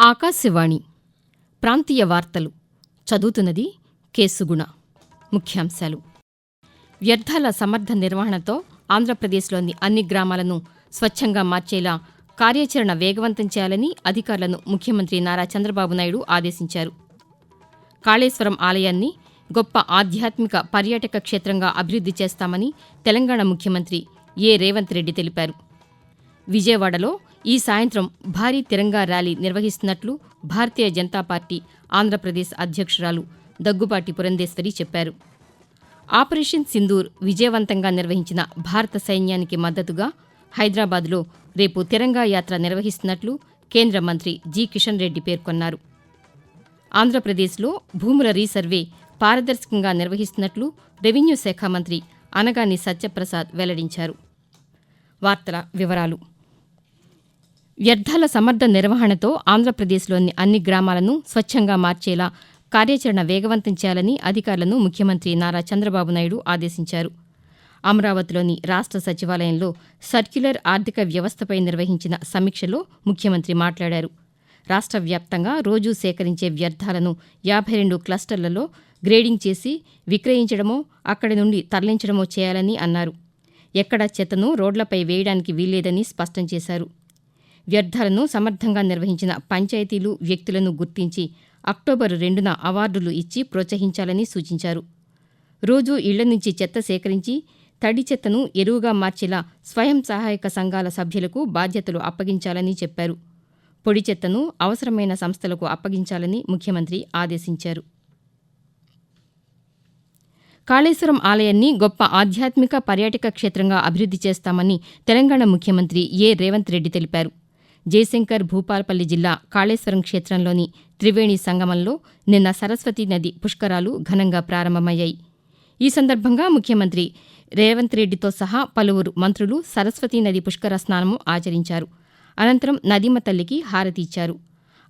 ఆకాశవాణి ప్రాంతీయ వార్తలు చదువుతున్నది కేసుగుణ. ముఖ్యాంశాలు. వ్యర్థాల సమర్థ నిర్వహణతో ఆంధ్రప్రదేశ్లోని అన్ని గ్రామాలను స్వచ్ఛంగా మార్చేలా కార్యాచరణ వేగవంతం చేయాలని అధికారులను ముఖ్యమంత్రి నారా చంద్రబాబు నాయుడు ఆదేశించారు. కాళేశ్వరం ఆలయాన్ని గొప్ప ఆధ్యాత్మిక పర్యాటక క్షేత్రంగా అభివృద్ధి చేస్తామని తెలంగాణ ముఖ్యమంత్రి ఏ. రేవంత్ రెడ్డి తెలిపారు. విజయవాడలో ఈ సాయంత్రం భారీ తిరంగా ర్యాలీ నిర్వహిస్తున్నట్లు భారతీయ జనతా పార్టీ ఆంధ్రప్రదేశ్ అధ్యక్షురాలు దగ్గుబాటి పురంధేశ్వరి చెప్పారు. ఆపరేషన్ సింధూర్ విజయవంతంగా నిర్వహించిన భారత సైన్యానికి మద్దతుగా హైదరాబాద్లో రేపు తిరంగా యాత్ర నిర్వహిస్తున్నట్లు కేంద్ర మంత్రి జి కిషన్ రెడ్డి పేర్కొన్నారు. ఆంధ్రప్రదేశ్లో భూముల రీసర్వే పారదర్శకంగా నిర్వహిస్తున్నట్లు రెవెన్యూ శాఖ మంత్రి అనగాని సత్యప్రసాద్ వెల్లడించారు. వార్తల వివరాలు వ్యర్థాల సమర్థ నిర్వహణతో ఆంధ్రప్రదేశ్లోని అన్ని గ్రామాలను స్వచ్ఛంగా మార్చేలా కార్యాచరణ వేగవంతం చేయాలని అధికారులను ముఖ్యమంత్రి నారా చంద్రబాబు నాయుడు ఆదేశించారు. అమరావతిలోని రాష్ట్ర సచివాలయంలో సర్క్యులర్ ఆర్థిక వ్యవస్థపై నిర్వహించిన సమీక్షలో ముఖ్యమంత్రి మాట్లాడారు. రాష్ట్ర వ్యాప్తంగా రోజూ సేకరించే వ్యర్థాలను యాభై రెండు క్లస్టర్లలో గ్రేడింగ్ చేసి విక్రయించడమో అక్కడి నుండి తరలించడమో చేయాలని అన్నారు. ఎక్కడా చెత్తను రోడ్లపై వేయడానికి వీల్లేదని స్పష్టం చేశారు. వ్యర్థాలను సమర్థంగా నిర్వహించిన పంచాయతీలు వ్యక్తులను గుర్తించి అక్టోబర్ రెండున అవార్డులు ఇచ్చి ప్రోత్సహించాలని సూచించారు. రోజూ ఇళ్ళ నుంచి చెత్త సేకరించి తడి చెత్తను ఎరువుగా మార్చేలా స్వయం సహాయక సంఘాల సభ్యులకు బాధ్యతలు అప్పగించాలని చెప్పారు. పొడి చెత్తను అవసరమైన సంస్థలకు అప్పగించాలని ముఖ్యమంత్రి ఆదేశించారు. కాళేశ్వరం ఆలయాన్ని గొప్ప ఆధ్యాత్మిక పర్యాటక క్షేత్రంగా అభివృద్ది చేస్తామని తెలంగాణ ముఖ్యమంత్రి ఏ రేవంత్ రెడ్డి తెలిపారు. జయశంకర్ భూపాలపల్లి జిల్లా కాళేశ్వరం క్షేత్రంలోని త్రివేణి సంగమంలో నిన్న సరస్వతీ నది పుష్కరాలు ఘనంగా ప్రారంభమయ్యాయి. ఈ సందర్భంగా ముఖ్యమంత్రి రేవంత్ రెడ్డితో సహా పలువురు మంత్రులు సరస్వతీ నది పుష్కర స్నానము ఆచరించారు. అనంతరం నదిమ తల్లికి హారతి ఇచ్చారు.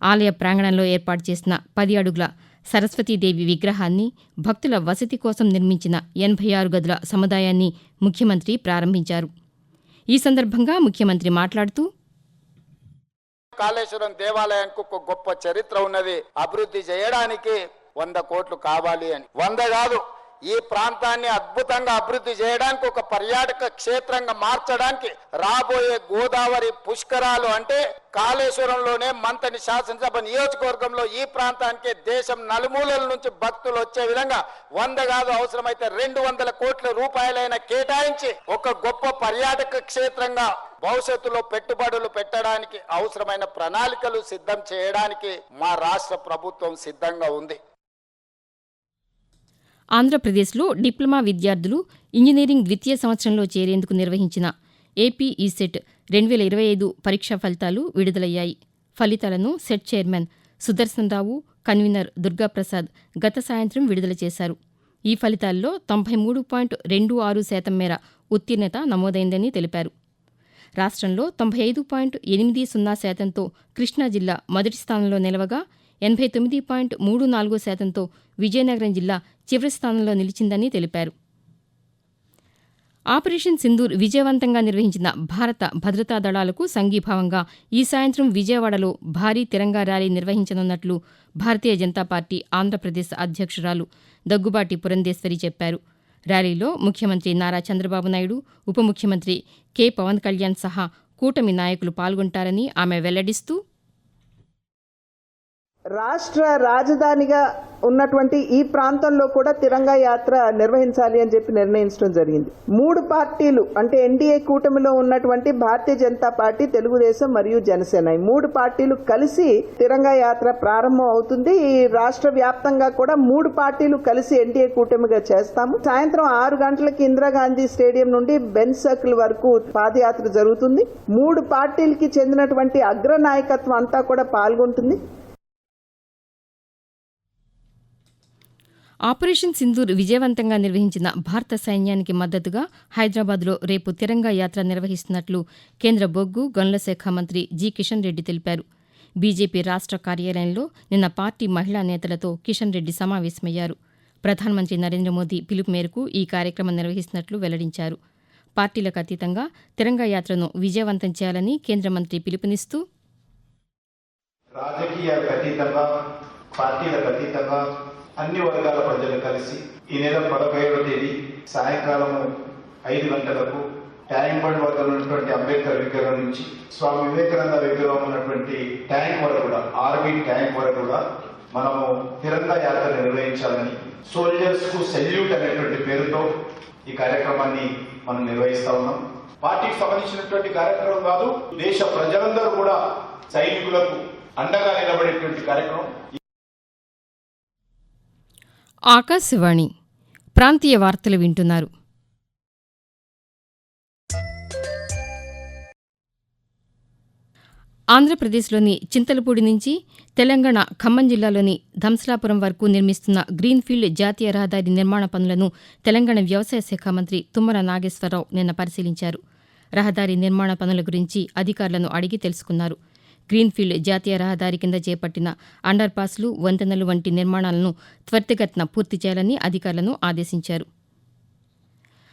ఆలయ ప్రాంగణంలో ఏర్పాటు చేసిన పది అడుగుల సరస్వతీదేవి విగ్రహాన్ని భక్తుల వసతి కోసం నిర్మించిన ఎనభై ఆరు గదుల సముదాయాన్ని ముఖ్యమంత్రి ప్రారంభించారు. ఈ సందర్భంగా ముఖ్యమంత్రి మాట్లాడుతూ కాళేశ్వరం దేవాలయానికి ఒక గొప్ప చరిత్ర ఉన్నది. అభివృద్ధి చేయడానికి వంద కోట్లు కావాలి అని. వంద కాదు ఈ ప్రాంతాన్ని అద్భుతంగా అభివృద్ధి చేయడానికి ఒక పర్యాటక క్షేత్రంగా మార్చడానికి రాబోయే గోదావరి పుష్కరాలు అంటే కాళేశ్వరంలోనే మంతని శాసనసభ నియోజకవర్గంలో ఈ ప్రాంతానికి దేశం నలుమూలల నుంచి భక్తులు వచ్చే విధంగా వంద కాదు అవసరమైతే రెండు వందల కోట్ల రూపాయలైన కేటాయించి ఒక గొప్ప పర్యాటక క్షేత్రంగా భవిష్యత్తులో పెట్టుబడులు పెట్టడానికి అవసరమైన ప్రణాళికలు సిద్ధం చేయడానికి మా రాష్ట్ర ప్రభుత్వం సిద్ధంగా ఉంది. ఆంధ్రప్రదేశ్లో డిప్లొమా విద్యార్థులు ఇంజనీరింగ్ ద్వితీయ సంవత్సరంలో చేరేందుకు నిర్వహించిన ఏపీ ఈసెట్ రెండు వేల ఇరవై ఐదు పరీక్షా ఫలితాలు విడుదలయ్యాయి. ఫలితాలను CET chairman Sudarshan Rao convener Durgaprasad గత సాయంత్రం విడుదల చేశారు. ఈ ఫలితాల్లో తొంభై మూడు పాయింట్ రెండు ఆరు శాతం మేర ఉత్తీర్ణత నమోదైందని తెలిపారు. రాష్ట్రంలో తొంభై ఐదు పాయింట్ ఎనిమిది సున్నా శాతంతో కృష్ణా జిల్లా మొదటి స్థానంలో నిలవగా ఎనభై తొమ్మిది పాయింట్ మూడు నాలుగు శాతంతో విజయనగరం జిల్లా చివరి స్థానంలో నిలిచిందని తెలిపారు. ఆపరేషన్ సింధూర్ విజయవంతంగా నిర్వహించిన భారత భద్రతా దళాలకు సంఘీభావంగా ఈ సాయంత్రం విజయవాడలో భారీ తిరంగా ర్యాలీ నిర్వహించనున్నట్లు భారతీయ జనతా పార్టీ ఆంధ్రప్రదేశ్ అధ్యక్షురాలు దగ్గుబాటి పురంధేశ్వరి చెప్పారు. ర్యాలీలో ముఖ్యమంత్రి నారా చంద్రబాబు నాయుడు ఉప ముఖ్యమంత్రి కె. పవన్ కళ్యాణ్ సహా కూటమి నాయకులు పాల్గొంటారని ఆమె వెల్లడిస్తూ రాష్ట్ర రాజధానిగా ఉన్నటువంటి ఈ ప్రాంతంలో కూడా తిరంగా యాత్ర నిర్వహించాలి అని చెప్పి నిర్ణయించడం జరిగింది. మూడు పార్టీలు అంటే ఎన్డీఏ కూటమిలో ఉన్నటువంటి భారతీయ జనతా పార్టీ తెలుగుదేశం మరియు జనసేన ఈ మూడు పార్టీలు కలిసి తిరంగా యాత్ర ప్రారంభం అవుతుంది. ఈ రాష్ట్ర వ్యాప్తంగా కూడా మూడు పార్టీలు కలిసి ఎన్డీఏ కూటమిగా చేస్తాము. సాయంత్రం ఆరు గంటలకు ఇందిరాగాంధీ స్టేడియం నుండి బెన్ సర్కిల్ వరకు పాదయాత్ర జరుగుతుంది. మూడు పార్టీలకి చెందినటువంటి అగ్ర నాయకత్వం అంతా కూడా పాల్గొంటుంది. ఆపరేషన్ సింధూర్ విజయవంతంగా నిర్వహించిన భారత సైన్యానికి మద్దతుగా హైదరాబాద్లో రేపు తిరంగా యాత్ర నిర్వహిస్తున్నట్లు కేంద్ర బొగ్గు గనుల శాఖ మంత్రి జి కిషన్ రెడ్డి తెలిపారు. బీజేపీ రాష్ట్ర కార్యాలయంలో నిన్న పార్టీ మహిళా నేతలతో కిషన్ రెడ్డి సమావేశమయ్యారు. ప్రధానమంత్రి నరేంద్ర మోదీ పిలుపు మేరకు ఈ కార్యక్రమం నిర్వహిస్తున్నట్లు వెల్లడించారు. పార్టీలకు అతీతంగా తిరంగా యాత్రను విజయవంతం చేయాలని కేంద్ర మంత్రి పిలుపునిస్తూ రాజకీయాలకు అతీతంగా పార్టీలకు అతీతంగా అన్ని వర్గాల ప్రజలు కలిసి ఈ నెల పదహైదవ తేదీ సాయంకాలం ఐదు గంటలకు ట్యాంక్ బండ్ వద్ద ఉన్నటువంటి అంబేద్కర్ విగ్రహం నుంచి స్వామి వివేకానంద విగ్రహం ఉన్నటువంటి ట్యాంక్ వరకు కూడా ఆర్మీ ట్యాంక్ వరకు కూడా మనము తిరంగా యాత్ర నిర్వహించాలని సోల్జర్స్కు సెల్యూట్ అనేటువంటి పేరుతో ఈ కార్యక్రమాన్ని మనం నిర్వహిస్తా ఉన్నాం. పార్టీకి సంబంధించినటువంటి కార్యక్రమం కాదు దేశ ప్రజలందరూ కూడా సైనికులకు అండగా నిలబడేటువంటి కార్యక్రమం. ఆకాశవాణి ప్రాంతీయ వార్తలు వింటున్నారు. ఆంధ్రప్రదేశ్లోని చింతలపూడి నుంచి తెలంగాణ ఖమ్మం జిల్లాలోని ధంసలాపురం వరకు నిర్మిస్తున్న గ్రీన్ఫీల్డ్ జాతీయ రహదారి నిర్మాణ పనులను తెలంగాణ వ్యవసాయ శాఖ మంత్రి తుమ్మర నాగేశ్వరరావు నిన్న పరిశీలించారు. రహదారి నిర్మాణ పనుల గురించి అధికారులను అడిగి తెలుసుకున్నారు. గ్రీన్ఫీల్డ్ జాతీయ రహదారి కింద చేపట్టిన అండర్ పాస్లు వంతెనలు వంటి నిర్మాణాలను త్వరితగతిన పూర్తి చేయాలని అధికారులను ఆదేశించారు.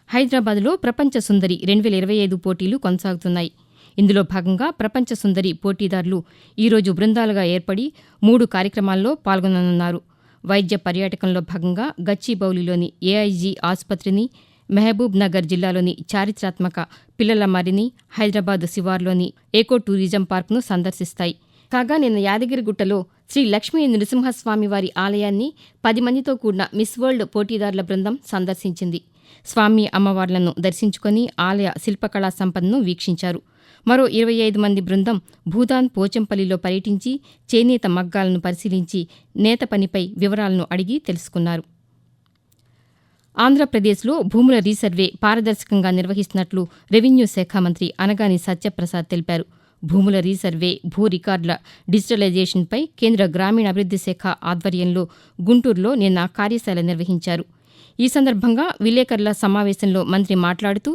హైదరాబాద్లో ప్రపంచ సుందరి రెండు వేల ఇరవై ఐదు పోటీలు కొనసాగుతున్నాయి. ఇందులో భాగంగా ప్రపంచ సుందరి పోటీదారులు ఈరోజు బృందాలుగా ఏర్పడి మూడు కార్యక్రమాల్లో పాల్గొననున్నారు. వైద్య పర్యాటకంలో భాగంగా గచ్చిబౌలిలోని ఏఐజీ ఆసుపత్రిని మహబూబ్ నగర్ జిల్లాలోని చారిత్రాత్మక పిల్లల మరిని హైదరాబాద్ శివార్లోని ఏకో టూరిజం పార్క్ను సందర్శిస్తాయి. కాగా నిన్న యాదగిరిగుట్టలో శ్రీ లక్ష్మీ నృసింహస్వామి వారి ఆలయాన్ని పది మందితో కూడిన మిస్ వరల్డ్ పోటీదారుల బృందం సందర్శించింది. స్వామి అమ్మవార్లను దర్శించుకొని ఆలయ శిల్పకళా సంపదను వీక్షించారు. మరో ఇరవై ఐదు మంది బృందం భూదాన్ పోచంపల్లిలో పర్యటించి చేనేత మగ్గాలను పరిశీలించి నేత పనిపై వివరాలను అడిగి తెలుసుకున్నారు. ఆంధ్రప్రదేశ్లో భూముల రీసర్వే పారదర్శకంగా నిర్వహిస్తున్నట్లు రెవెన్యూ శాఖ మంత్రి అనగాని సత్యప్రసాద్ తెలిపారు. భూముల రీసర్వే భూ రికార్డుల డిజిటలైజేషన్పై కేంద్ర గ్రామీణాభివృద్ది శాఖ ఆధ్వర్యంలో గుంటూరులో నిన్న కార్యశాల నిర్వహించారు. ఈ సందర్భంగా విలేకరుల సమావేశంలో మంత్రి మాట్లాడుతూ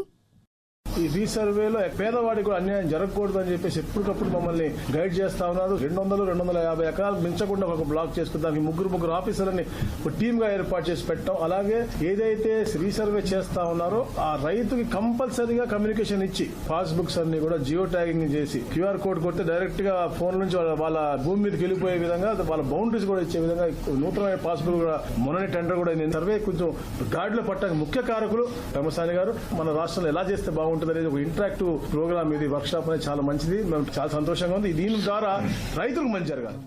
ఈ రీసర్వేలో పేదవాడికి కూడా అన్యాయం జరగకూడదు అని చెప్పేసి ఎప్పటికప్పుడు మమ్మల్ని గైడ్ చేస్తా ఉన్నారు. రెండు వందలు రెండు వందల యాభై ఎకరాలు మించకుండా ఒక బ్లాక్ చేసుకుందానికి ముగ్గురు ముగ్గురు ఆఫీసర్లని ఒక టీమ్గా ఏర్పాటు చేసి పెట్టాం. అలాగే ఏదైతే రీసర్వే చేస్తా ఉన్నారో ఆ రైతుకి కంపల్సరీగా కమ్యూనికేషన్ ఇచ్చి పాస్బుక్స్ అన్ని కూడా జియో ట్యాగింగ్ చేసి క్యూఆర్ కోడ్ కొడితే డైరెక్ట్గా ఫోన్ నుంచి వాళ్ళ భూమి మీదకి వెళ్ళిపోయే విధంగా వాళ్ళ బౌండరీస్ కూడా ఇచ్చే విధంగా నూతనమైన పాస్బుక్ కూడా మొన్న టెండర్ కూడా నేను సర్వే కొంచెం గాడిలో పట్టడానికి ముఖ్య కారకులు పెమసాని గారు మన రాష్ట్రంలో ఎలా చేస్తే బాగుంటుంది అనేది ఒక ఇంటరాక్టివ్ ప్రోగ్రామ్ ఇది వర్క్ షాప్ అనేది చాలా మంచిది. మేము చాలా సంతోషంగా ఉంది. దీని ద్వారా రైతులకు మంచి జరగాలి.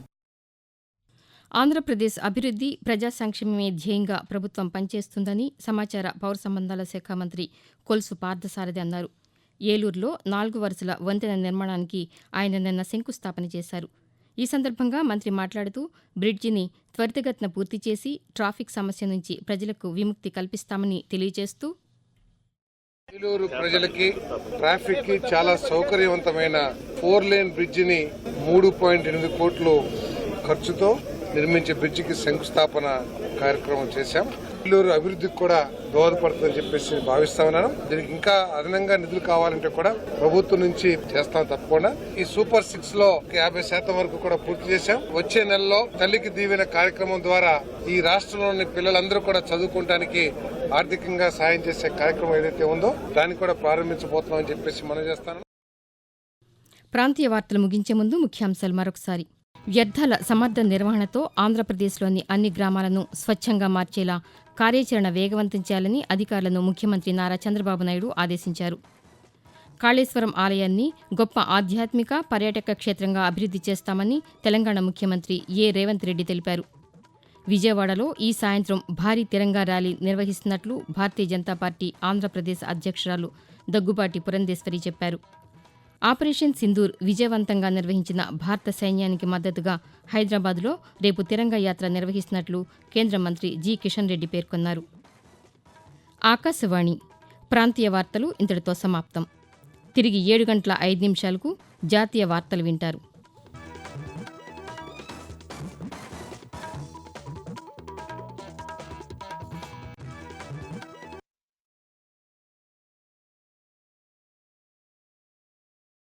ఆంధ్రప్రదేశ్ అభివృద్ది ప్రజా సంక్షేమమే ధ్యేయంగా ప్రభుత్వం పనిచేస్తుందని సమాచార పౌర సంబంధాల శాఖ మంత్రి కొల్సు పార్థసారథి అన్నారు. ఏలూరులో నాలుగు వరుసల వంతెన నిర్మాణానికి ఆయన నిన్న శంకుస్థాపన చేశారు. ఈ సందర్భంగా మంత్రి మాట్లాడుతూ బ్రిడ్జిని త్వరితగతిన పూర్తి చేసి ట్రాఫిక్ సమస్య నుంచి ప్రజలకు విముక్తి కల్పిస్తామని తెలియజేస్తూ ఏలూరు ప్రజలకి ట్రాఫిక్కి చాలా సౌకర్యవంతమైన ఫోర్ లేన్ బ్రిడ్జిని మూడు పాయింట్ ఎనిమిది కోట్లు ఖర్చుతో నిర్మించే బ్రిడ్జికి శంకుస్థాపన కార్యక్రమం చేశాం. ఏలూరు అభివృద్ధికి కూడా దోహదపడుతుందని చెప్పేసి భావిస్తా ఉన్నాను. దీనికి ఇంకా అదనంగా నిధులు కావాలంటే కూడా ప్రభుత్వం నుంచి చేస్తాం తప్పకుండా. ఈ సూపర్ సిక్స్లో ఒక యాభై శాతం వరకు కూడా పూర్తి చేశాం. వచ్చే నెలలో తల్లికి దీవెన కార్యక్రమం ద్వారా ఈ రాష్ట్రంలోని పిల్లలందరూ కూడా చదువుకోవడానికి ఆర్థికంగా సాయం చేసే కార్యక్రమం ఏదైతే ఉందో దాన్ని కూడా ప్రారంభించబోతున్నామని చెప్పేసి మనం చేస్తాను. ప్రాంతీయ వార్తలు ముగించే ముందు ముఖ్యాంశాలు మరొకసారి. వ్యర్థాల సమర్థ నిర్వహణతో ఆంధ్రప్రదేశ్లోని అన్ని గ్రామాలను స్వచ్ఛంగా మార్చేలా కార్యాచరణ వేగవంతం చేయాలని అధికారులను ముఖ్యమంత్రి నారా చంద్రబాబు నాయుడు ఆదేశించారు. కాళేశ్వరం ఆలయాన్ని గొప్ప ఆధ్యాత్మిక పర్యాటక క్షేత్రంగా అభివృద్ధి చేస్తామని తెలంగాణ ముఖ్యమంత్రి ఏ. రేవంత్ రెడ్డి తెలిపారు. విజయవాడలో ఈ సాయంత్రం భారీ తిరంగా ర్యాలీ నిర్వహిస్తున్నట్లు భారతీయ జనతా పార్టీ ఆంధ్రప్రదేశ్ అధ్యక్షురాలు దగ్గుబాటి పురంధేశ్వరి చెప్పారు. ఆపరేషన్ సింధూర్ విజయవంతంగా నిర్వహించిన భారత సైన్యానికి మద్దతుగా హైదరాబాద్లో రేపు తిరంగా యాత్ర నిర్వహిస్తున్నట్లు కేంద్ర మంత్రి జి కిషన్ రెడ్డి పేర్కొన్నారు. ఆకాశవాణి ప్రాంతీయ వార్తలు ఇంతటితో సమాప్తం. తిరిగి ఏడు గంటల ఐదు నిమిషాలకు జాతీయ వార్తలు వింటారు.